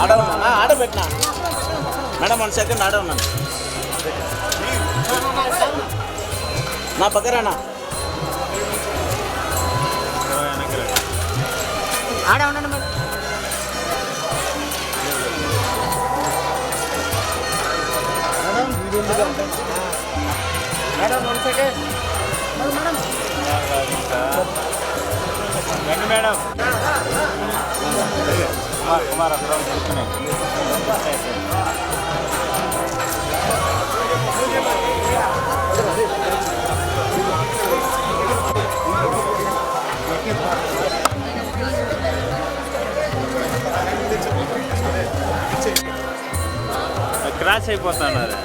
ఆడ ఉన్నా ఆడ పెట్టినా మేడం వన్ సెకండ్ ఆడ ఉన్నాను నా పక్కరానా ఆడే ఉండండి మరి మేడం వన్ సెకండ్ మేడం రండి మేడం కుమార్ కుమార్ అక్కడ కూర్చున్నాయి క్రాష్ అయిపోతున్నారు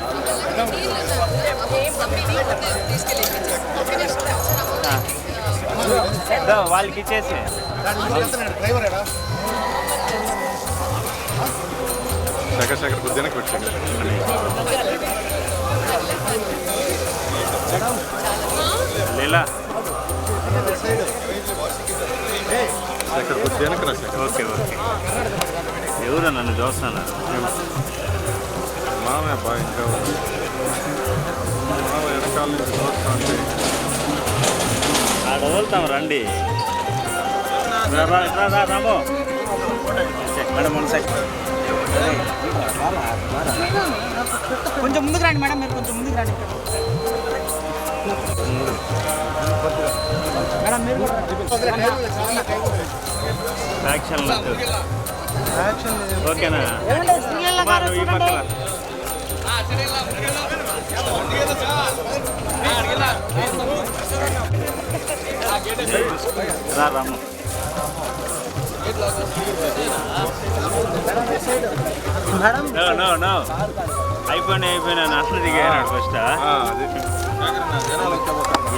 వాళ్ళకి ఇచ్చేసి డ్రైవర్ శేఖర్ కొద్దిగా పెట్టండి. లీలా. శేఖర్ రా శేఖర్. Okay okay. ఎవరు నన్ను చూస్తున్నారు మామయ్య బాగా ఇంకా. ఉంది. మామ వెనకాల నుంచి చూస్తాంటే ఆడ వదులుతాం రండి. రా, రా, రా, రా, రామో. మేడం వన్ సెకండ్ కొంచెం ముందుకు రండి మేడం మీరు కొంచెం ముందుకు రండి. మేడం మీరు ఓకేనా? రా రాము. అయిపోయినా అయిపోయినా. అసలు దిగాడు ఫస్ట్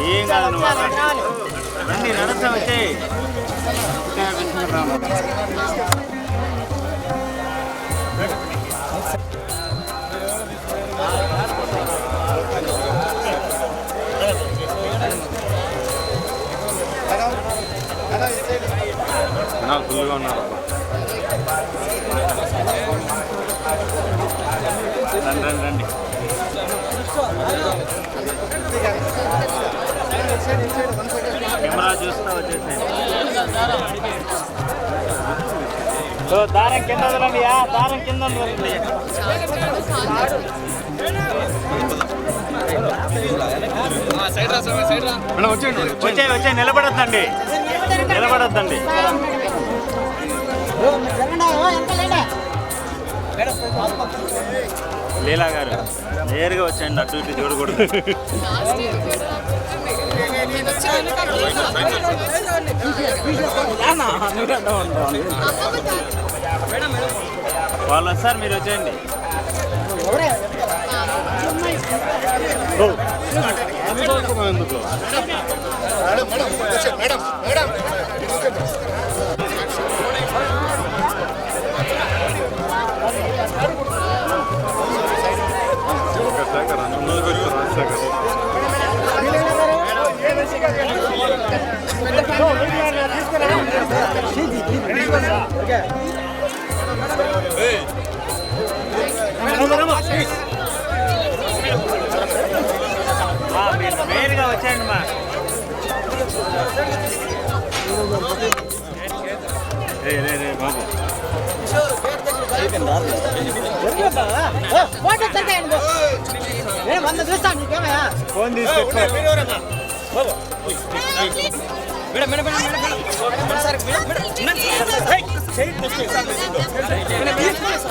ఏం కాదు నువ్వు. రండి నడుస్తా వచ్చే రండి రండి. కెమెరా చూస్తా వచ్చేసి దారం కింద వదలండి దారం కింద వదలండి మేడం వచ్చే వచ్చే నిలబడద్దండి. నిలబడద్దండి. లీలా గారు నేరుగా వచ్చేయండి అటు ఇటు చూడకూడదు. వాళ్ళు వస్తారు మీరు వచ్చేయండి. ఎందుకు మా మీరు నేరుగా వచ్చేయండి మా రే రే రే బాబు జరగబ్బా. ఓ, ఫోటో తీసేయండి బో. మేడం మేడం చూస్తాను మేడం మేడం తీసుకొచ్చుకో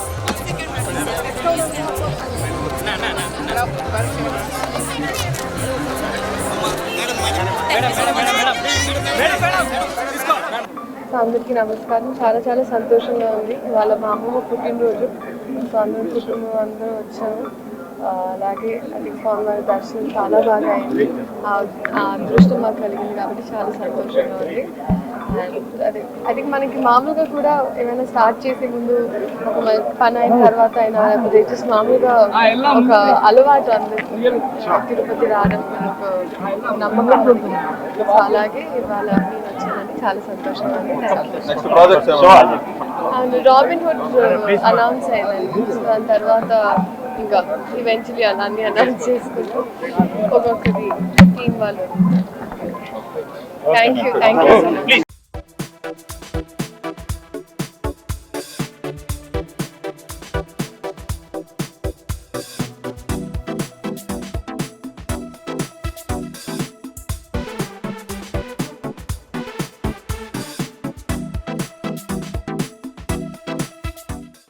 అందరికీ నమస్కారం. చాలా చాలా సంతోషంగా ఉంది. వాళ్ళ మా అమ్మమ్మ పుట్టినరోజు. సో అందరూ కుటుంబం అందరూ వచ్చాము అలాగే అది స్వామివారి దర్శనం చాలా బాగా అయింది. ఆ అదృష్టం మాకు కలిగింది కాబట్టి చాలా సంతోషంగా ఉంది. అదే థింక్ మనకి మామూలుగా కూడా ఏమైనా స్టార్ట్ చేసే ముందు ఒక పని అయిన తర్వాత అయినా లేకపోతే జస్ట్ మామూలుగా ఒక అలవాటు అందరికి తిరుపతి రావడం ఒక నమ్మకం ఉంటుంది సో అలాగే ఇవాళ నేను వచ్చానని చాలా సంతోషంగా ఉంది. అండ్ రాబిన్ హుడ్ అనౌన్స్ అయిందండి సో దాని తర్వాత ఇంకా ఈవెన్చువలీ అలా అన్ని అనౌన్స్ చేసుకుంటూ. ఒక్కొక్కటి టీం వాళ్ళు. Thank you thank you so much